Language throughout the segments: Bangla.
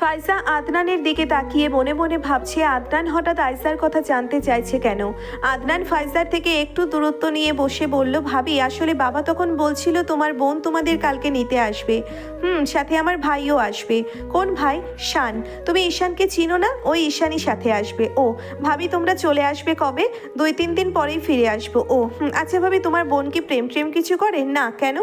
ফাইজা আদনানের দিকে তাকিয়ে মনে মনে ভাবছে, আদনান হঠাৎ আয়সার কথা জানতে চাইছে কেন? আদনান ফাইজার থেকে একটু দূরত্ব নিয়ে বসে বলল, ভাবি, আসলে বাবা তখন বলছিল তোমার বোন তোমাদের কালকে নিতে আসবে। হুম, সাথে আমার ভাইও আসবে। কোন ভাই? শান তুমি ঈশানকে চিনো না? ওই ঈশানই সাথে আসবে। ও, ভাবি, তোমরা চলে আসবে কবে? দুই তিন দিন পরেই ফিরে আসব। ও, হুম আচ্ছা ভাবি, তোমার বোন কি প্রেম প্রেম কিছু করে? না, কেন?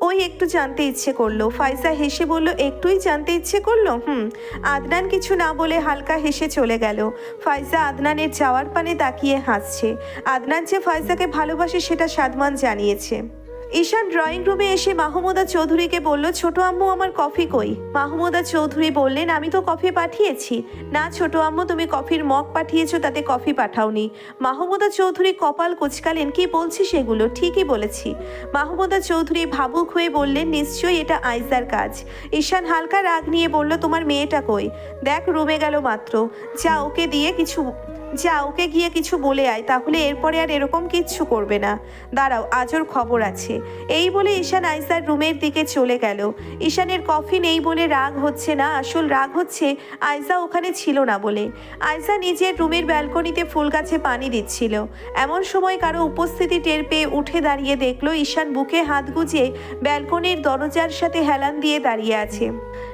ওই একটু জানতে ইচ্ছে করল। ফাইজা হেসে বলল, একটুই জানতে ইচ্ছে করল? হুম। আদনান কিছু না বলে হালকা হেসে চলে গেল। ফাইজা আদনানের যাওয়ার পানে তাকিয়ে হাসছে। আদনান যে ফাইজাকে ভালোবাসে সেটা সাদমান জানিয়েছে। ঈশান ড্রয়িং রুমে এসে মাহমুদা চৌধুরীকে বলল, ছোট আম্মু, আমার কফি কই? মাহমুদা চৌধুরী বললেন, আমি তো কফি পাঠিয়েছি। না ছোট আম্মু, তুমি কফির মগ পাঠিয়েছো, তাতে কফি পাঠাওনি। মাহমুদা চৌধুরী কপাল কুচকালেন, কি বলছি সেগুলো ঠিকই বলেছি। মাহমুদা চৌধুরী ভাবুক হয়ে বললেন, নিশ্চয়ই এটা আইজার কাজ। ঈশান হালকা রাগ নিয়ে বলল, তোমার মেয়েটা কই? দেখ, রুমে গেল মাত্র। যা, ওকে দিয়ে কিছু যা ওকে গিয়ে কিছু বলে আয়, তাহলে এরপরে আর এরকম কিচ্ছু করবে না। দাঁড়াও আজর খবর আছে। এই বলে ঈশান আইসার রুমের দিকে চলে গেল। ঈশানের কফি নেই বলে রাগ হচ্ছে না, আসল রাগ হচ্ছে আইসা ওখানে ছিল না বলে। আইসা নিজের রুমের ব্যালকনিতে ফুল গাছে পানি দিচ্ছিল। এমন সময় কারও উপস্থিতি টের পেয়ে উঠে দাঁড়িয়ে দেখল ঈশান বুকে হাত গুজে ব্যালকনির দরজার সাথে হেলান দিয়ে দাঁড়িয়ে আছে।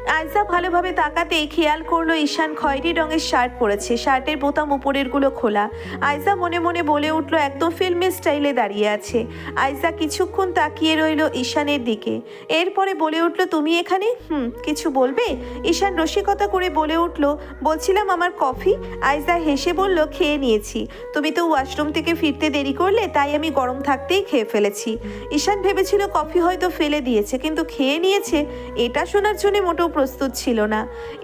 আইসা ভালোভাবে তাকাতেই খেয়াল করল ঈশান খয়েরি রঙের শার্ট পরেছে। শার্টের বোতাম উপরেরগুলো খোলা। আইসা মনে মনে বলে উঠল, একদম ফিল্মি স্টাইলে দাঁড়িয়ে আছে। আইসা কিছুক্ষণ তাকিয়ে রইল ঈশানের দিকে। এরপরে বলে উঠল, তুমি এখানে? হুম, কিছু বলবে? ঈশান রসিকতা করে বলে উঠল, বলছিলাম আমার কফি। আইসা হেসে বলল, খেয়ে নিয়েছি। তুমি তো ওয়াশরুম থেকে ফিরতে দেরি করলে, তাই আমি গরম থাকতেই খেয়ে ফেলেছি। ঈশান ভেবেছিল কফি হয়তো ফেলে দিয়েছে, কিন্তু খেয়ে নিয়েছে। এটা শোনার জন্য মোটেও প্রস্তুত ছিল না।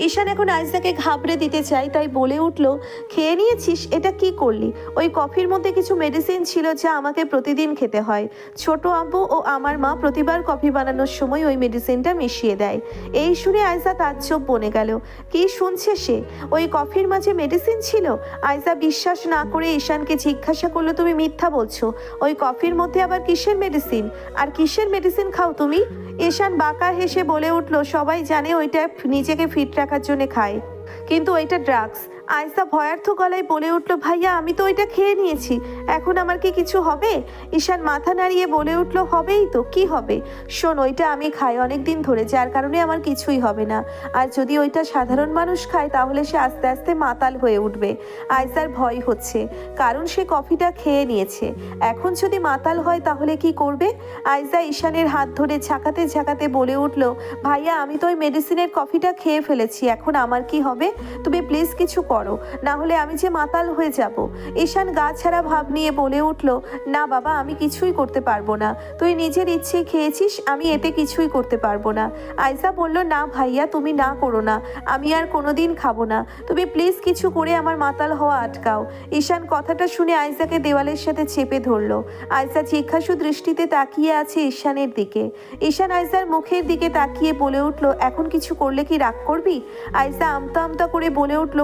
ঈশান এখন আইসাকে ঘাবড়ে দিতে চাই তাই বলে উঠল, খেয়ে নিয়েছিস? এটা কি করলি? ওই কফির মধ্যে কিছু মেডিসিন ছিল যা আমাকে প্রতিদিন খেতে হয়। ছোট আব্বু ও আমার মা প্রতিবার কফি বানানোর সময় ওই মেডিসিনটা মিশিয়ে দেয়। এই শুনে আয়সা তাজ্জব বনে গেল। কি শুনছে সে? ওই কফির মাঝে মেডিসিন ছিল? আয়সা বিশ্বাস না করে ঈশানকে জিজ্ঞাসা করল, তুমি মিথ্যা বলছো। ওই কফির মধ্যে আবার কিসের মেডিসিন আর কিসের মেডিসিন খাও তুমি? ঈশান বাঁকা হেসে বলে উঠল, সবাই জানে ওইটা নিজেকে ফিট রাখার জন্য খায়। কিন্তু ওইটা ড্রাগস আয়সা ভয়ার্থ গলায় বলে উঠল, ভাইয়া, আমি তো ওইটা খেয়ে নিয়েছি। এখন আমার কি কিছু হবে? ঈশান মাথা নাড়িয়ে বলে উঠল, হবেই তো, কি হবে? শোন, ওইটা আমি খাই অনেক দিন ধরে, যার কারণে আমার কিছুই হবে না। আর যদি ওইটা সাধারণ মানুষ খায়, তাহলে সে আস্তে আস্তে মাতাল হয়ে উঠবে। আয়সার ভয় হচ্ছে। কারণ সে কফিটা খেয়ে নিয়েছে। এখন যদি মাতাল হয়, তাহলে কি করবে? আয়সা ঈশানের হাত ধরে ঝাঁকাতে ঝাঁকাতে বলে উঠল, ভাইয়া, আমি তো ওই মেডিসিনের কফিটা খেয়ে ফেলেছি, এখন আমার কি হবে? তুমি প্লিজ কিছু করো, না হলে আমি যে মাতাল হয়ে যাব। ঈশান গা ছাড়া ভাব নিয়ে বলে উঠল, না বাবা, আমি কিছুই করতে পারব না। তুই নিজের ইচ্ছে খেয়েছিস, আমি এতে কিছুই করতে পারব না। আয়সা বলল, না ভাইয়া, তুমি না করো না। আমি আর কোনোদিন খাব না। তুমি প্লিজ কিছু করে আমার মাতাল হওয়া আটকাও। ঈশান কথাটা শুনে আয়সাকে দেওয়ালের সাথে চেপে ধরলো। আয়সা জিজ্ঞাসু দৃষ্টিতে তাকিয়ে আছে ঈশানের দিকে। ঈশান আয়সার মুখের দিকে তাকিয়ে বলে উঠল, এখন কিছু করলে কি রাগ করবি? আয়সা আমতা আমতা করে বলে উঠল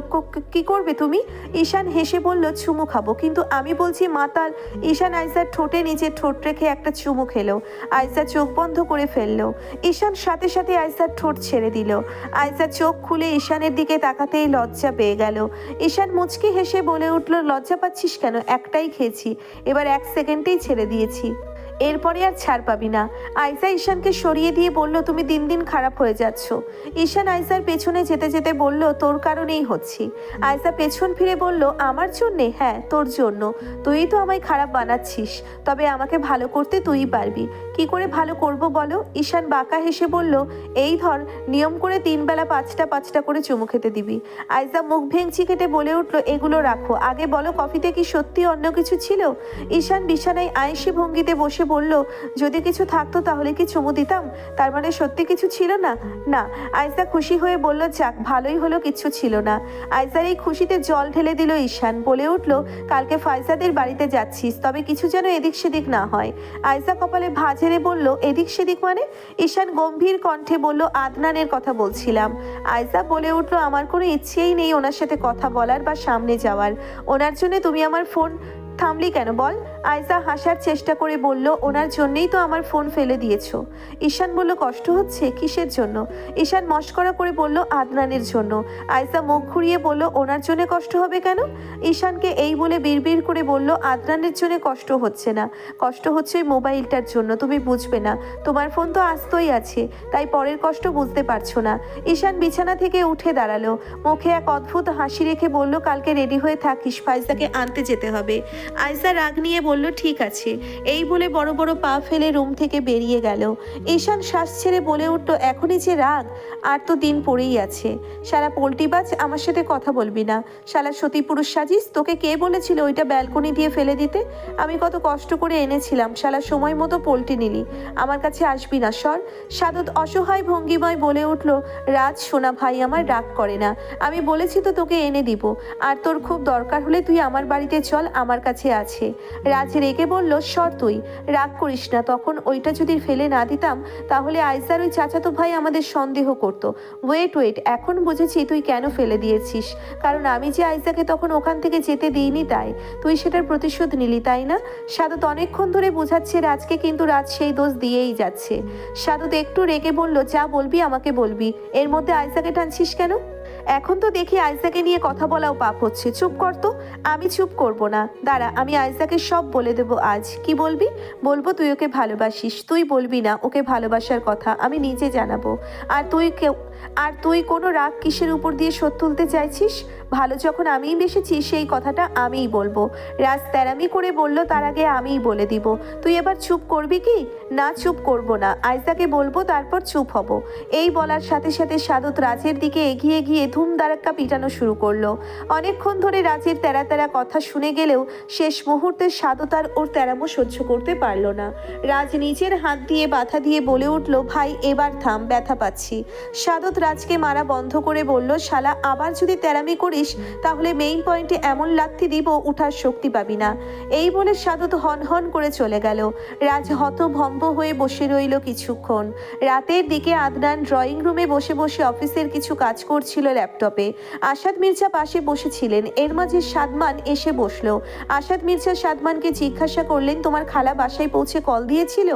কি করবে তুমি? ঈশান হেসে বলল, চুমু খাব, কিন্তু আমি বলছি মাতাল। ঈশান আয়সার ঠোঁটে নিচে ঠোঁট রেখে একটা চুমু খেলো। আয়সা চোখ বন্ধ করে ফেলল। ঈশান সাথে সাথে আয়সার ঠোঁট ছেড়ে দিল। আয়সা চোখ খুলে ঈশানের দিকে তাকাতেই লজ্জা পেয়ে গেল। ঈশান মুচকি হেসে বলে উঠল, লজ্জা পাচ্ছিস কেন? একটাই খেয়েছি। এবার এক সেকেন্ডেই ছেড়ে দিয়েছি। এরপরে আর ছাড় পাবি না। আয়সা ঈশানকে সরিয়ে দিয়ে বলল, তুমি দিন দিন খারাপ হয়ে যাচ্ছ। ঈশান আয়সার পেছনে যেতে যেতে বলল, তোর কারণেই হচ্ছি। আয়সা পেছন ফিরে বলল, আমার জন্যে? হ্যাঁ তোর জন্য। তুই তো আমায় খারাপ বানাচ্ছিস। তবে আমাকে ভালো করতে তুই পারবি। কি করে ভালো করব বলো? ঈশান বাঁকা হেসে বলল, এই ধর, নিয়ম করে তিন বেলা পাঁচটা পাঁচটা করে চুমু খেতে দিবি। আয়সা মুখ ভেঙচি কেটে বলে উঠল, এগুলো রাখো। আগে বলো, কফিতে কি সত্যি অন্য কিছু ছিল? ঈশান বিছানায় আয়েসি ভঙ্গিতে বসে বলল, যদি কিছু থাকতো তাহলে কি চুমু দিতাম? তার মানে সত্যি কিছু ছিল না? না। আয়সা খুশি হয়ে বলল, যাক, ভালোই হলো কিছু ছিল না। আয়সার এই খুশিতে জল ঢেলে দিল ঈশান, বলে উঠল, কালকে ফায়সাদের বাড়িতে যাচ্ছিস, তবে কিছু যেন এদিক সেদিক না হয়। আয়সা কপালে ভাঁজ হেরে বলল, এদিক সেদিক মানে? ঈশান গম্ভীর কণ্ঠে বলল, আদনানের কথা বলছিলাম। আয়সা বলে উঠল, আমার কোনো ইচ্ছেই নেই ওনার সাথে কথা বলার বা সামনে যাওয়ার। ওনার জন্য তুমি আমার ফোন থামলি কেন বল? আয়সা হাসার চেষ্টা করে বলল, ওনার জন্যই তো আমার ফোন ফেলে দিয়েছ। ঈশান বলল, কষ্ট হচ্ছে? কিসের জন্য? ঈশান মস্করা করে বলল, আদনানের জন্য। আয়সা মুখ ঘুরিয়ে বলল, ওনার জন্য কষ্ট হবে কেন? ঈশানকে এই বলে বিড়বিড় করে বলল, আদনানের জন্য কষ্ট হচ্ছে না। কষ্ট হচ্ছে ওই মোবাইলটার জন্য, তুমি বুঝবে না। তোমার ফোন তো আস্তই আছে, তাই পরের কষ্ট বুঝতে পারছ না। ঈশান বিছানা থেকে উঠে দাঁড়াল। মুখে এক অদ্ভুত হাসি রেখে বলল, কালকে রেডি হয়ে থাকিস, ফাইজাকে আনতে যেতে হবে। আয়সা রাগ নিয়ে ঠিক আছে। এই বলে বড় বড় পা ফেলে রুম থেকে বেরিয়ে গেল। ঈশান শ্বাস ছেড়ে বলে উঠল, এখনই যে রাগ, আর তো দিন পড়েই আছে। সারা পোল্টিবাজ আমার সাথে কথা বলবি না। শালা সতী পুরুষ সাজিস, তোকে কে বলেছিল ওইটা ব্যালকনি দিয়ে ফেলে দিতে? আমি কত কষ্ট করে এনেছিলাম, শালা সময় মতো পোল্টি নিলি। আমার কাছে আসবি না, সর। সাদত অসহায় ভঙ্গিময় বলে উঠল, রাজ, সোনা ভাই আমার রাগ করে না। আমি বলেছি তো তোকে এনে দিব। আর তোর খুব দরকার হলে তুই আমার বাড়িতে চল, আমার কাছে আছে। রাজ রেগে বলল সর তুই। রাগ করিস না, তখন ওইটা যদি ফেলে না দিতাম, তাহলে আইসার ওই চাচাতো ভাই আমাদের সন্দেহ করতো। ওয়েট ওয়েট এখন বুঝেছি তুই কেন ফেলে দিয়েছিস। কারণ আমি যে আইসাকে তখন ওখান থেকে যেতে দিইনি তাই। তুই সেটার প্রতিশোধ নিলি, তাই না? সাদত অনেকক্ষণ ধরে বোঝাচ্ছে রাজকে কিন্তু রাজ সেই দোষ দিয়েই যাচ্ছে। সাদত একটু রেগে বলল, যা বলবি আমাকে বলবি। এর মধ্যে আইসাকে টানছিস কেন? এখন তো দেখি আইসাকে নিয়ে কথা বলাও পাপ হচ্ছে। চুপ কর তো, আমি চুপ করব না। দাঁড়া, আমি আইসাকে সব বলে দেব আজ। কি বলবি? বলব তুই ওকে ভালোবাসিস। তুই বলবি না ওকে ভালোবাসার কথা, আমি নিজে জানাব। আর তুই কেউ আর তুই কোনো রাগ কিসের উপর দিয়ে শোধ তুলতে চাইছিস? ভালো যখন আমিই বেসেছি, সেই কথাটা আমিই বলব। রাজ তেরামি করে বলল, তার আগে আমিই বলে দিব। তুই এবার চুপ করবি কি? না, চুপ করব না। আইসাকে বলব, তারপর চুপ হব। এই বলার সাথে সাথে সাদত রাজের দিকে এগিয়ে গিয়ে ধুম দারাক্কা পিটানো শুরু করল। অনেকক্ষণ ধরে রাজের তেরা তেরা কথা শুনে গেলেও শেষ মুহূর্তে সাদত আর ওর তেরামো সহ্য করতে পারল না। রাজ নিজের হাত দিয়ে বাধা দিয়ে বলে উঠল, ভাই, এবার থাম, ব্যথা পাচ্ছি। সাদত রাজকে মারা বন্ধ করে বলল, শালা, আবার যদি তেরামি করিস, তাহলে মেইন পয়েন্টে এমন লাথি দিব, উঠার শক্তি পাবি না। এই বলে সাদত হন হন করে চলে গেল। রাজ হতভম্ব হয়ে বসে রইল কিছুক্ষণ। রাতের দিকে আদনান ড্রয়িং রুমে বসে বসে অফিসের কিছু কাজ করছিল ল্যাপটপে আসাদ মির্জা পাশে বসেছিলেন। এর মাঝে সাদমান এসে বসল। আসাদ মির্জা সাদমানকে জিজ্ঞাসা করলেন, তোমার খালা বাসায় পৌঁছে কল দিয়েছিল?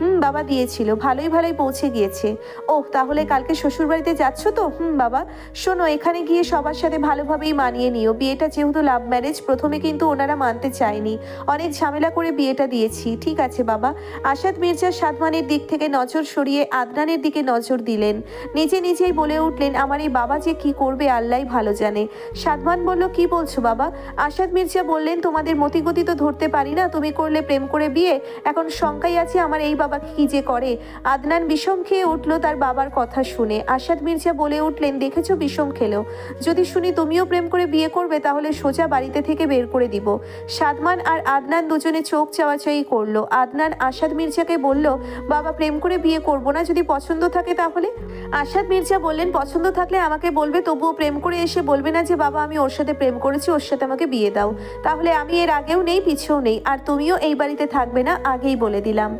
হুম, বাবা দিয়েছিল। ভালোই ভালোই পৌঁছে গিয়েছে। ওহ, তাহলে কালকে শ্বশুরবাড়িতে যাচ্ছ তো? হুম, বাবা। শোনো, এখানে গিয়ে সবার সাথে ভালোভাবেই মানিয়ে নিও। বিয়েটা যেহেতু লাভ ম্যারেজ প্রথমে কিন্তু ওনারা মানতে চায়নি। অনেক ঝামেলা করে বিয়েটা দিয়েছি। ঠিক আছে, বাবা। আসাদ মির্জা সাদমানের দিক থেকে নজর সরিয়ে আদনানের দিকে নজর দিলেন। নিজে নিজেই বলে উঠলেন, আমার এই বাবা যে কি করবে আল্লাহ ভালো জানে। সাদমান বলল, কি বলছো, বাবা? আসাদ মির্জা বললেন, তোমাদের মতিগতি তো ধরতে পারি না, তুমি করলে প্রেম করে বিয়ে। এখন শঙ্কাই আছে আমার এই বাবা কি যে করে? আদনান বিষম খেয়ে উঠল তার বাবার কথা শুনে। আসাদ মির্জা বলে উঠলেন, দেখেছ বিষম খেলো। যদি শুনি তুমিও প্রেম করে বিয়ে করবে, তাহলে সোজা বাড়িতে থেকে বের করে দিব। সাদমান আর আদনান দুজনে চোখ চাওয়াচাই করল। আদনান আসাদ মির্জাকে বলল, বাবা, প্রেম করে বিয়ে করব না, যদি পছন্দ থাকে তাহলে? আসাদ মির্জা বললেন, পছন্দ থাকলে আমাকে বলবে, তবুও প্রেম করে এসে বলবে না যে, বাবা, আমি ওর সাথে প্রেম করেছি, ওর সাথে আমাকে বিয়ে দাও। তাহলে আমি এর আগেও নেই, পিছেও নেই, আর তুমিও এই বাড়িতে থাকবে না, আগেই বলে দিলাম।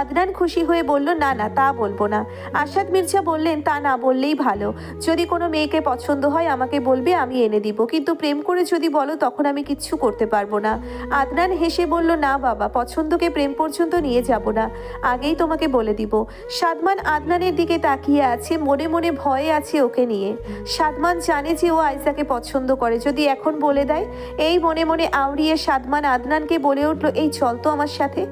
আদনান খুশি হয়ে বলল, না না, তা বলব না। আশাদ মির্জা বললেন, তা না বললেই ভালো। যদি কোনো মেয়েকে পছন্দ হয়, আমাকে বলবে, আমি এনে দিব। কিন্তু প্রেম করে যদি বলো, তখন আমি কিচ্ছু করতে পারব না। আদনান হেসে বলল, না বাবা, পছন্দকে প্রেম পর্যন্ত নিয়ে যাব না। আগেই তোমাকে বলে দিব। সাদমান আদনানের দিকে তাকিয়ে আছে, মনে মনে ভয়ে আছে ওকে নিয়ে। সাদমান জানে যে ও আইসাকে পছন্দ করে। যদি এখন বলে দেয়, এই মনে মনে আউড়িয়ে সাদমান আদনানকে বলে উঠল, এই চল তো আমার সাথে।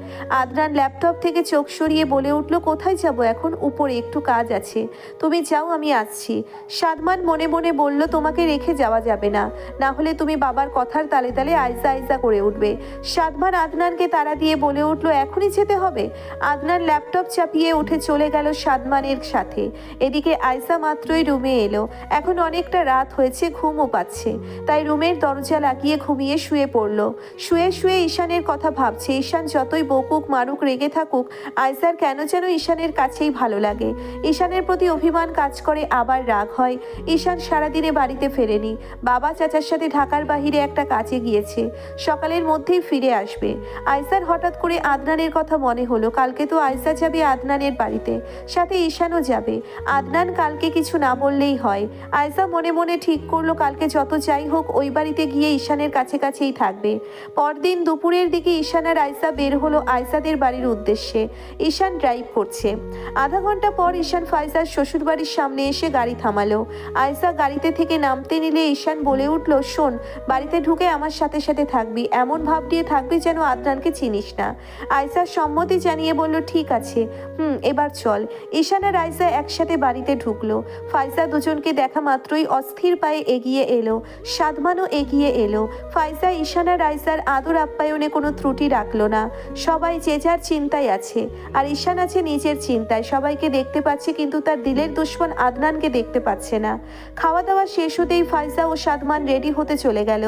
আদনান ল্যাপটপ থেকে চোখ সরিয়ে বলে উঠল, কোথায় যাব এখন? উপরে একটু কাজ আছে। তুমি যাও আমি আসছি সাদমান মনে মনে বলল, তোমাকে রেখে যাওয়া যাবে না। না হলে তুমি বাবার কথার তালে তালে আইজা আইজা করে উঠবে। সাদমান আদনানকে তারা দিয়ে বলে উঠল, এখনই যেতে হবে। আদনান ল্যাপটপ চাপিয়ে উঠে চলে গেল সাদমানের সাথে। এদিকে আইসা মাত্রই রুমে এলো। এখন অনেকটা রাত হয়েছে, ঘুমও পাচ্ছে। তাই রুমের দরজা লাগিয়ে ঘুমিয়ে শুয়ে পড়ল। শুয়ে শুয়ে ঈশানের কথা ভাবছে। ঈশান যতই বকুক, মারুক, রেগে থাকুক আইসার কেন যেন ঈশানের কাছেই ভালো লাগে। ঈশানের প্রতি অভিমান কাজ কাজ করে, আবার রাগ হয়। ঈশান সারাদিনে বাড়িতে ফেরেনি। বাবা চাচার সাথে ঢাকার বাহিরে একটা কাজে গিয়েছে। সকালের মধ্যেই ফিরে আসবে। আয়সার হঠাৎ করে আদনানের কথা মনে হলো। কালকে তো আয়সা যাবে আদনানের বাড়িতে। সাথে ঈশানও যাবে। আদনান কালকে কিছু না বললেই হয়। আয়সা মনে মনে ঠিক করল, কালকে যত যাই হোক, ওই বাড়িতে গিয়ে ঈশানের কাছে কাছেই থাকবে। পরদিন দুপুরের দিকে ঈশান আর আয়সা বের হলো আয়সাদের বাড়ির উদ্দেশ্যে। ঈশান ড্রাইভ করছে। আধা ঘণ্টা পর ঈশান ফাইজার শ্বশুরবাড়ির সামনে এসে গাড়ি থামালো। আয়সা গাড়িতে থেকে নামতে নিলে ঈশান বলে উঠল, শোন, বাড়িতে ঢুকে আমার সাথে সাথে থাকবি। এমন ভাব দিয়ে থাকবি যেন আদনানকে চিনিস না। আয়সার সম্মতি জানিয়ে বলল, ঠিক আছে। হুম, এবার চল। ঈশান আর আয়সা একসাথে বাড়িতে ঢুকলো। ফাইজা দুজনকে দেখা মাত্রই অস্থির পায়ে এগিয়ে এলো সাদমানও এগিয়ে এলো। ফাইজা, ঈশান আর আয়সার আদর আপ্যায়নে কোনো ত্রুটি রাখল না। সবাই যে যার চিন্তায় আছে। আর ঈশান আছে নিজের চিন্তায়। সবাইকে দেখতে পাচ্ছে, কিন্তু তার দিলের দুশ্মন আদনানকে দেখতে পাচ্ছে না। খাওয়া দাওয়া শেষ হতেই ফাইজা ও সাদমান রেডি হতে চলে গেল।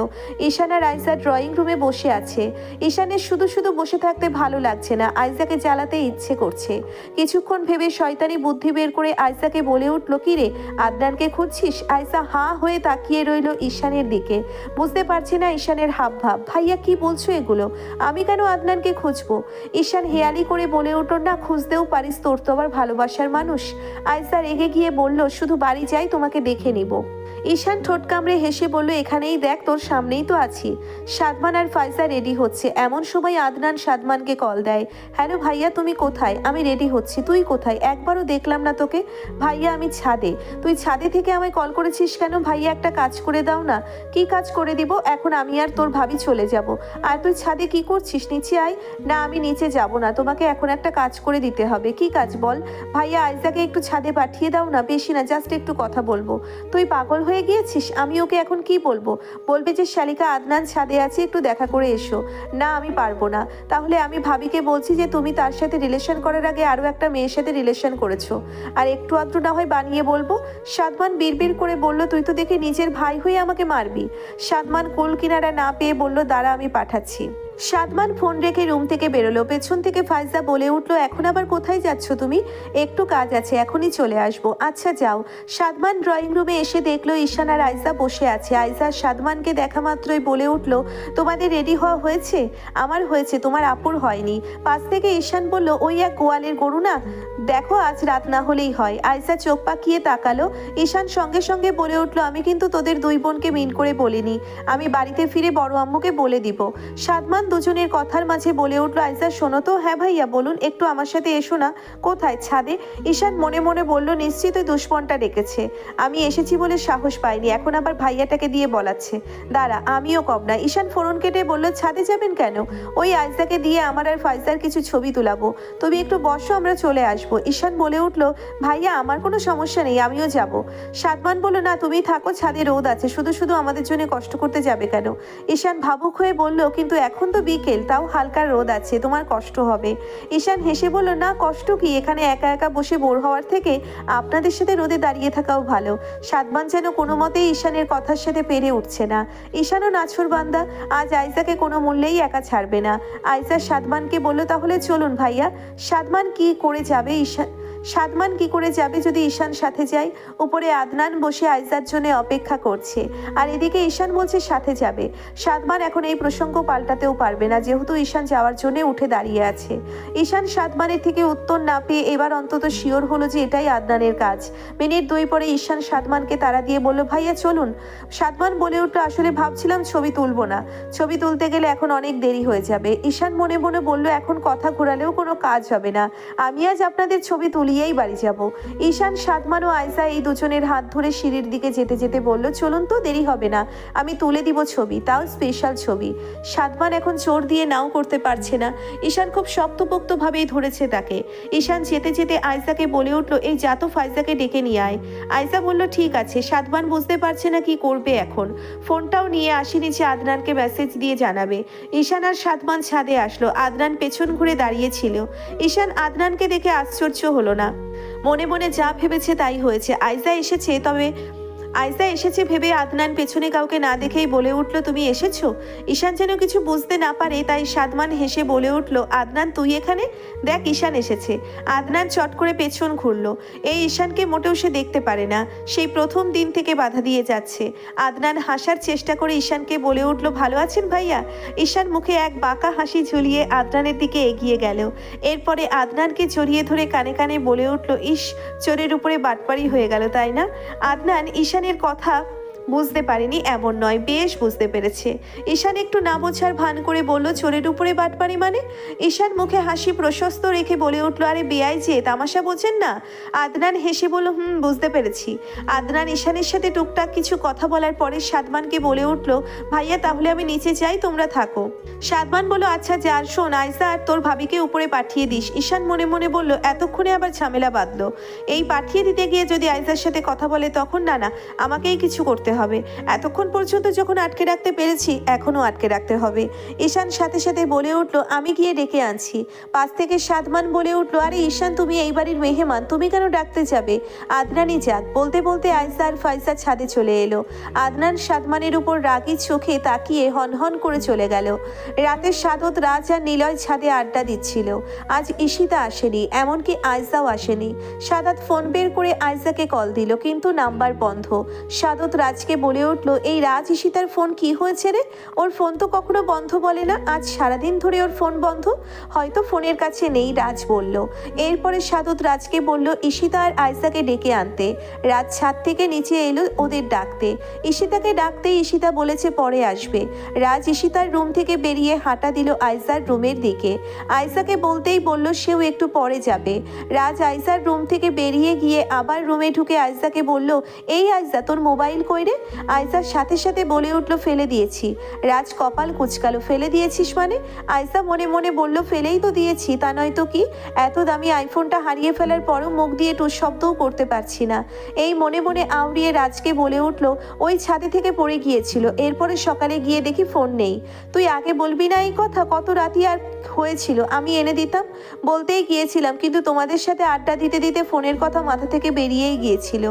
ঈশান আর আয়সা ড্রয়িং রুমে বসে আছে। ঈশানের শুধু শুধু বসে থাকতে ভালো লাগছে না আয়সাকে জ্বালাতে ইচ্ছে করছে। কিছুক্ষণ ভেবে শয়তানি বুদ্ধি বের করে আয়সাকে বলে উঠল, কি রে, আদনানকে খুঁজছিস? আয়সা হাঁ হয়ে তাকিয়ে রইল ঈশানের দিকে। বুঝতে পারছি না ঈশানের হাব ভাব ভাইয়া, কি বলছো এগুলো? আমি কেন আদনানকে খুঁজবো? ঈশান হেয়ালি করে বলে উঠল, না, খুঁজতেও পারিস তোর তো আবার ভালোবাসার মানুষ। আয়সা রেগে গিয়ে বলল শুধু বাড়ি যাই তোমাকে দেখে নিব। ঈশান ঠোঁট কামড়ে হেসে বলল, এখানেই দেখ, তোর সামনেই তো আছি। সাদমান আর ফাইজা রেডি হচ্ছে। এমন সময় আদনান সাদমানকে কল দেয় হ্যালো ভাইয়া, তুমি কোথায়? আমি রেডি হচ্ছি। তুই কোথায়? একবারও দেখলাম না তোকে। ভাইয়া, আমি ছাদে। তুই ছাদে থেকে আমায় কল করেছিস কেন? ভাইয়া, একটা কাজ করে দাও না। কি কাজ করে দিব? এখন আমি আর তোর ভাবি চলে যাব। আর তুই ছাদে কি করছিস? নিচে আয়। না, আমি নিচে যাব না। তোমাকে এখন একটা কাজ করে দিতে হবে। কি কাজ বল? ভাইয়া, আইজাকে একটু ছাদে পাঠিয়ে দাও না? বেশি না জাস্ট একটু কথা বলব। তুই পাগল হয়ে গিয়েছিস? আমি ওকে এখন কি বলব? বলবে যে, শালিকা, আদনান ছাদে আছে, একটু দেখা করে এসো। না, আমি পারব না। তাহলে আমি ভাবিকে বলছি যে, তুমি তার সাথে রিলেশন করার আগে আরও একটা মেয়ের সাথে রিলেশন করেছ। আর একটু আধটু না হয় বানিয়ে বলব, সাদমান বিড়বিড় করে বলল, তুই তো দেখে নিজের ভাই হয়ে আমাকে মারবি। সাদমান কোল কিনারা না পেয়ে বলল, দাঁড়া, আমি পাঠাচ্ছি। সাদমান ফোন রেখে রুম থেকে বেরোলো। পেছন থেকে ফাইজা বলে উঠল, এখন আবার কোথায় যাচ্ছ তুমি? একটু কাজ আছে, এখনই চলে আসব। আচ্ছা যাও। সাদমান ড্রয়িং রুমে এসে দেখল, ঈশান আর আইজা বসে আছে। আইজা সাদমানকে দেখা মাত্রই বলে উঠল, তোমাদের রেডি হওয়া হয়েছে? আমার হয়েছে, তোমার আপুর হয়নি। পাশ থেকে ঈশান বলল, ওই এক গোয়ালের গরু না? দেখো, আজ রাত না হলেই হয়। আইসা চোখ পাকিয়ে তাকালো। ঈশান সঙ্গে সঙ্গে বলে উঠল, আমি কিন্তু তোদের দুই বোনকে মিন করে বলিনি। আমি বাড়িতে ফিরে বড় আম্মুকে বলে দিব। সাদমান দুজনের কথার মাঝে বলে উঠল আইসা শোনো তো। হ্যাঁ ভাইয়া, বলুন, একটু আমার সাথে এসো না। কোথায়? ছাদে? ঈশান মনে মনে বলল নিশ্চিত ওই দুষ্পনটা ডেকেছে। আমি এসেছি বলে সাহস পাইনি। এখন আবার ভাইয়াটাকে দিয়ে বলাচ্ছে। দাঁড়া, আমিও কম না। ঈশান ফোরন কেটে বলল, ছাদে যাবেন কেন? ওই আইসাকে দিয়ে আমার আর ফাইজার কিছু ছবি তুলাবো। তুমি একটু বসো, আমরা চলে আসব। ঈশান বলে উঠল, ভাইয়া, আমার কোনো সমস্যা নেই, আমিও যাব। সাদমান বলল, না, তুমি থাকো, ছাদে রোদ আছে। শুধু শুধু আমাদের জন্য কষ্ট করতে যাবে কেন? ঈশান ভাবুক হয়ে বলল, কিন্তু এখন বিকেল, তাও হালকা রোদ আছে, তোমার কষ্ট হবে। ঈশান হেসে বলল, না, কষ্ট কি? এখানে একা একা বসে বোর হওয়ার থেকে আপনাদের সাথে রোদে দাঁড়িয়ে থাকাও ভালো। সাদমান যেন কোনো মতেই ঈশানের কথার সাথে পেরে উঠছে না। ঈশানও নাছর বান্দা, আজ আইসাকে কোনো মূল্যেই একা ছাড়বে না। আইসা সাদমানকে বলল, তাহলে চলুন ভাইয়া। সাদমান কি করে যাবে ঈশান সাদমান কি করে যাবে যদি ঈশান সাথে যায়? উপরে আদনান বসে আইজার জন্য অপেক্ষা করছে। আর এদিকে ঈশান বলছে সাথে যাবে। সাদমান এখন এই প্রসঙ্গ পাল্টাতেও পারবে না, যেহেতু ঈশান যাওয়ার জন্য উঠে দাঁড়িয়ে আছে। ঈশান সাদমানের থেকে উত্তর না পেয়ে এবার অন্তত শিওর হলো যে এটাই আদনানের কাজ। মিনিট দুই পরে ঈশান সাদমানকে তারা দিয়ে বলল, ভাইয়া, চলুন। সাদমান বলে উঠল, আসলে ভাবছিলাম ছবি তুলবো না। ছবি তুলতে গেলে এখন অনেক দেরি হয়ে যাবে। ঈশান মনে মনে বলল, এখন কথা ঘোরালেও কোনো কাজ হবে না। আমি আজ আপনাদের ছবি তুলিয়েই বাড়ি যাব। ঈশান সাদমান ও আয়সা এই দুজনের হাত ধরে সিঁড়ির দিকে যেতে যেতে বলল, চলুন তো, দেরি হবে না। আমি তুলে দিব ছবি, তাও স্পেশাল ছবি। সাদমান এখন চোর দিয়ে নাও করতে পারছে না। ঈশান খুব শক্তপোক্তভাবেই ধরেছে তাকে। ঈশান যেতে যেতে আয়সাকে বলে উঠল, এই যা তো ফাইজাকে ডেকে নিয়ে আয়। আয়সা বলল, ঠিক আছে। সাদমান বুঝতে পারছে না কি করবে এখন। ফোনটাও নিয়ে আসি নিচে আদনানকে মেসেজ দিয়ে জানাবে। ঈশান আর সাদমান ছাদে আসলো। আদনান পেছন ঘুরে দাঁড়িয়েছিল ঈশান আদনানকে দেখে আশ্চর্য হলো না। মনে মনে যা ভেবেছে তাই হয়েছে। আইজা এসেছে তবে আয়সা এসেছে ভেবে আদনান পেছনে কাউকে না দেখেই বলে উঠল, তুমি এসেছ? ঈশান যেন কিছু বুঝতে না পারে, তাই সাদমান হেসে বলে উঠল, আদনান, তুই এখানে? দেখ, ঈশান এসেছে। আদনান চট করে পেছন ঘুরলো। এই ঈশানকে মোটেও সে দেখতে পারে না। সেই প্রথম দিন থেকে বাধা দিয়ে যাচ্ছে। আদনান হাসার চেষ্টা করে ঈশানকে বলে উঠল, ভালো আছেন ভাইয়া? ঈশান মুখে এক বাঁকা হাসি ঝুলিয়ে আদনানের দিকে এগিয়ে গেল। এরপরে আদনানকে জড়িয়ে ধরে কানে কানে বলে উঠল, ইস, চোরের উপরে বাটপাড়ি হয়ে গেল, তাই না? আদনান ঈশানের কথা বুঝতে পারেনি, এমন নয়, বেশ বুঝতে পেরেছে। ঈশান একটু না বোঝার ভান করে বলল, চোরের উপরে বাটপাড়ি মানে? ঈশান মুখে হাসি প্রশস্ত রেখে বলে উঠল, আরে বেআই যে তামাশা বোঝেন না? আদনান হেসে বলল, হুম, বুঝতে পেরেছি। আদনান ঈশানের সাথে টুকটাক কিছু কথা বলার পরে সাদমানকে বলে উঠল, ভাইয়া, তাহলে আমি নিচে যাই, তোমরা থাকো। সাদমান বলল আচ্ছা যার শোন আয়সা আর তোর ভাবিকে উপরে পাঠিয়ে দিস। ঈশান মনে মনে বলল, এতক্ষণে আবার ঝামেলা বাঁধলো। এই পাঠিয়ে দিতে গিয়ে যদি আয়সার সাথে কথা বলে তখন না না, আমাকেই কিছু করতে হবে। এতক্ষণ পর্যন্ত যখন আটকে রাখতে পেরেছি, এখনও আটকে রাখতে হবে। ঈশান সাথে সাথে বলে উঠল, আমি গিয়ে ডেকে আনছি। পাশ থেকে সাদমান বলে উঠল, আরে ঈশান, তুমি এই বাড়ির মেহমান, তুমি কেন ডাকতে যাবে? আদনানি যাক বলতে বলতে আয়সা আর ফাইসা ছাদে চলে এলো। আদনান সাদমানের উপর রাগি চোখে তাকিয়ে হনহন করে চলে গেল। রাতে সাদত, রাজ আর নিলয় ছাদে আড্ডা দিচ্ছিল। আজ ঈশিতা আসেনি, এমনকি আয়সাও আসেনি। সাদাত ফোন বের করে আয়সাকে কল দিল, কিন্তু নাম্বার বন্ধ। সাদত, রাজকে বলে উঠল, এই রাজ ঈশিতার ফোন কি হয়েছে রে? ওর ফোন তো কখনো বন্ধ বলে না। আজ সারাদিন ধরে ওর ফোন বন্ধ। হয়তো ফোনের কাছে নেই, রাজ বলল। এরপরে সাদত রাজকে বলল, ঈশিতা আর আয়সাকে ডেকে আনতে। রাজ ছাদ থেকে নিচে এলো ওদের ডাকতে। ঈশিতাকে ডাকতে ঈশিতা বলেছে, পরে আসবে। রাজ ঈশিতার রুম থেকে বেরিয়ে হাঁটা দিল আয়সার রুমের দিকে। আয়সাকে বলতেই বলল, সেও একটু পরে যাবে। রাজ আয়সার রুম থেকে বেরিয়ে গিয়ে আবার রুমে ঢুকে আয়সাকে বলল, এই আয়সা তোর মোবাইল কই রে? আয়সার সাথে সাথে বলে উঠল, ফেলে দিয়েছি। রাজ কপাল কুচকালো, ফেলে দিয়েছিস মানে? আয়সা মনে মনে বলল, ফেলেই তো দিয়েছি, তা নয় তো কি? এত দামি আইফোনটা হারিয়ে ফেলার পরও মুখ দিয়ে টুস শব্দও করতে পারছি না। এই মনে মনে আউড়িয়ে রাজকে বলে উঠল, ওই ছাদে থেকে পড়ে গিয়েছিল, এরপরে সকালে গিয়ে দেখি ফোন নেই। তুই আগে বলবি না এই কথা, কত রাতি আর হয়েছিল, আমি এনে দিতাম? বলতেই গিয়েছিলাম, কিন্তু তোমাদের সাথে আড্ডা দিতে দিতে ফোনের কথা মাথা থেকে বেরিয়েই গিয়েছিল।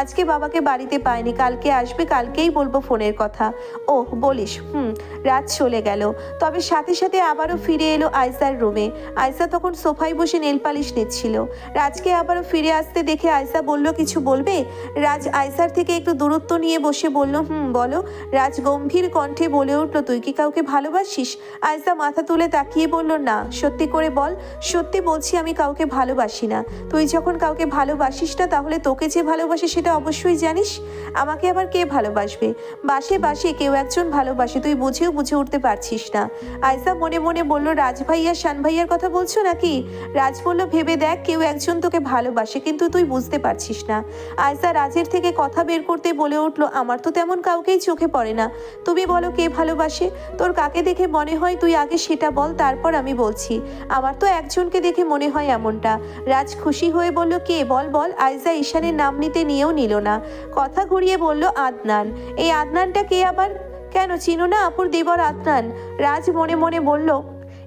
আজকে বাবাকে বাড়িতে পাইনি, কালকে আসবে, কালকেই বলব ফোনের কথা। ও বলিস, হুম, রাত চলে গেল। তবে সাথে সাথে আবারও ফিরে এলো আয়সার রুমে। আয়সা তখন সোফায় বসে নেল পালিশ নিচ্ছিল। রাজকে আবারও ফিরে আসতে দেখে আয়সা বলল, কিছু বলবে? রাজ আয়সার থেকে একটু দূরত্ব নিয়ে বসে বলল, হুম, বলো। রাজ গম্ভীর কণ্ঠে বলে উঠল, তুই কি কাউকে ভালোবাসিস? আয়সা মাথা তুলে তাকিয়ে বলল, না, সত্যি করে বল, সত্যি বলছি আমি কাউকে ভালোবাসি না। তুই যখন কাউকে ভালোবাসিস না, তাহলে তোকে যে ভালোবাসে সেটা অবশ্যই জানিস? আমাকে আবার কে ভালোবাসবে? বাসে বাসে কেউ একজন ভালোবাসে, তুই বুঝেও বুঝে উঠতে পারছিস না। আয়সা মনে মনে বলল, রাজ ভাইয়া, শান ভাইয়ার কথা বলছো নাকি? রাজ বলল, ভেবে দেখ, কেউ একজন তোকে ভালোবাসে, কিন্তু তুই বুঝতে পারছিস না। আয়সা রাজের থেকে কথা বের করতে বলে উঠল, আমার তো তেমন কাউকেই চোখে পড়ে না। তুমি বলো, কে ভালোবাসে? তোর কাকে দেখে মনে হয় তুই আগে সেটা বল, তারপর আমি বলছি। আমার তো একজনকে দেখে মনে হয় এমনটা। রাজ খুশি হয়ে বলল, কে? বল বল। আয়সা ঈশানের নাম নিতে নিয়েও নিল না। কথা ঘুরিয়ে বলল আদনান। এই আদনানটা কে আবার? কেন চিনো না আপুর দেবর আদনান? রাজ মনে মনে বলল,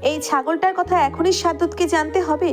এই ছাগলটার কথা এখনই সাদুতকে জানতে হবে?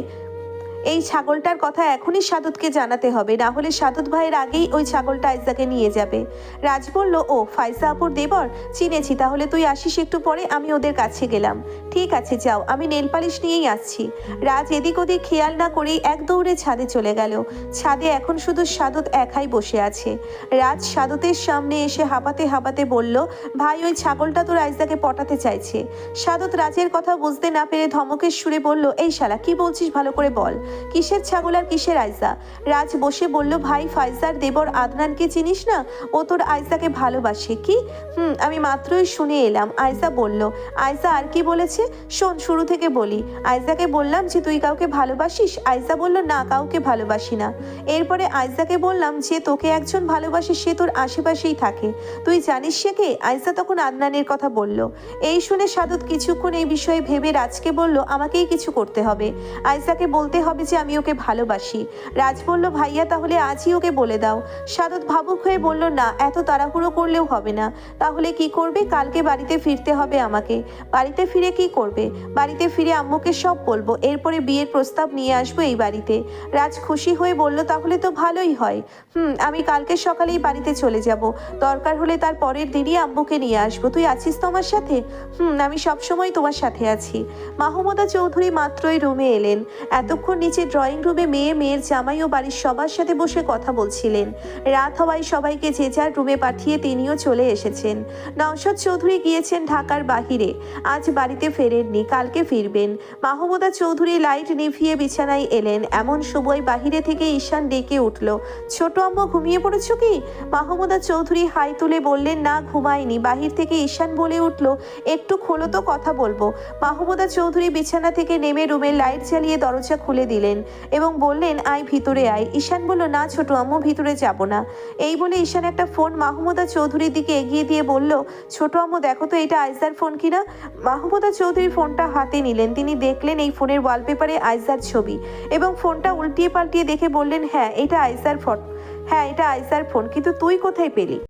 এই ছাগলটার কথা এখনই সাদতকে জানাতে হবে। না হলে সাদত ভাইয়ের আগেই ওই ছাগলটা আইজাকে নিয়ে যাবে। রাজ বলল, ও ফাইসা আপুর দেবর? চিনেছি, তাহলে তুই আসিস একটু পরে, আমি ওদের কাছে গেলাম। ঠিক আছে, যাও, আমি নেল পালিশ নিয়েই আসছি। রাজ এদিক ওদিক খেয়াল না করেই এক দৌড়ে ছাদে চলে গেল। ছাদে এখন শুধু সাদত একাই বসে আছে। রাজ সাদতের সামনে এসে হাঁপাতে হাঁপাতে বলল, ভাই, ওই ছাগলটা তোর আইজাকে পটাতে চাইছে। সাদত রাজের কথা বুঝতে না পেরে ধমকের সুরে বলল, এই শালা, কি বলছিস ভালো করে বল। কিসের ছাগল আর কিসের আইসা রাজ বসে বলল, ভাই, ফাইজার দেবর আদনানকে চিনিস না? ও তোর আইসাকে ভালোবাসে। কি? হুম, আমি মাত্রই শুনে এলাম। আয়সা বলল আয়সা আর কি বলেছে? শোন, শুরু থেকে বলি। আয়সাকে বললাম যে, তুই কাউকে ভালোবাসিস? আয়সা বলল, না, কাউকে ভালোবাসি না। এরপরে আয়সাকে বললাম যে, তোকে একজন ভালোবাসে, সে তোর আশেপাশেই থাকে। তুই জানিস সে কে? আয়সা তখন আদনানের কথা বলল। এই শুনে সাদত কিছুক্ষণ এই বিষয়ে ভেবে রাজকে বলল, আমাকেই কিছু করতে হবে। আয়সাকে বলতে হবে হবে যে আমি ওকে ভালোবাসি। রাজ বলল, ভাইয়া, তাহলে আজই ওকে বলে দাও। সাদত ভাবুক হয়ে বলল, না, এত তাড়াহুড়ো করলেও হবে না। তাহলে কি করবে? কালকে বাড়িতে ফিরতে হবে আমাকে। বাড়িতে ফিরে কি করবে? বাড়িতে ফিরে আম্মুকে সব বলব। এরপরে বিয়ের প্রস্তাব নিয়ে আসব এই বাড়িতে। রাজ খুশি হয়ে বলল, তাহলে তো ভালোই হয়। হুম, আমি কালকে সকালেই বাড়িতে চলে যাব। দরকার হলে তার পরের দিনই আম্মুকে নিয়ে আসব। তুই আছিস তো আমার সাথে? হুম, আমি সবসময় তোমার সাথে আছি। মাহমুদা চৌধুরী মাত্রই রুমে এলেন। এতক্ষণ নিচে ড্রয়িং রুমে মেয়ে, মেয়ের জামাই ও বাড়ির সবার সাথে বসে কথা বলছিলেন। রাত হওয়ায় সবাইকে যে যার রুমে পাঠিয়ে তিনিও চলে এসেছেন। নওশাদ চৌধুরী গিয়েছেন ঢাকার বাহিরে। আজ বাড়িতে ফেরেননি, কালকে ফিরবেন। মাহমুদা চৌধুরী লাইট নিভিয়ে বিছানায় এলেন। এমন সময় বাহিরে থেকে ঈশান ডেকে উঠল, ছোট আম্মু, ঘুমিয়ে পড়েছো কি? মাহমুদা চৌধুরী হাই তুলে বললেন, না ঘুমায়নি বাহির থেকে ঈশান বলে উঠল, একটু খোলো তো কথা বলব। মাহমুদা চৌধুরী বিছানা থেকে নেমে রুমের লাইট জ্বালিয়ে দরজা খুলে দিলেন এবং বললেন, আয় ভিতরে আয়। ঈশান বলল, না ছোট, আম্মু, ভিতরে যাব না। এই বলে ঈশান একটা ফোন মাহমুদা চৌধুরীর দিকে এগিয়ে দিয়ে বলল, ছোট আম্মু, দেখো তো এটা আইজার ফোন কিনা? মাহমুদা চৌধুরী ফোনটা হাতে নিলেন। তিনি দেখলেন এই ফোনের ওয়ালপেপারে আইজার ছবি এবং ফোনটা উল্টিয়ে পাল্টিয়ে দেখে বললেন হ্যাঁ এটা আইজার ফোন। হ্যাঁ এটা আইজার ফোন, কিন্তু তুই কোথায় পেলি?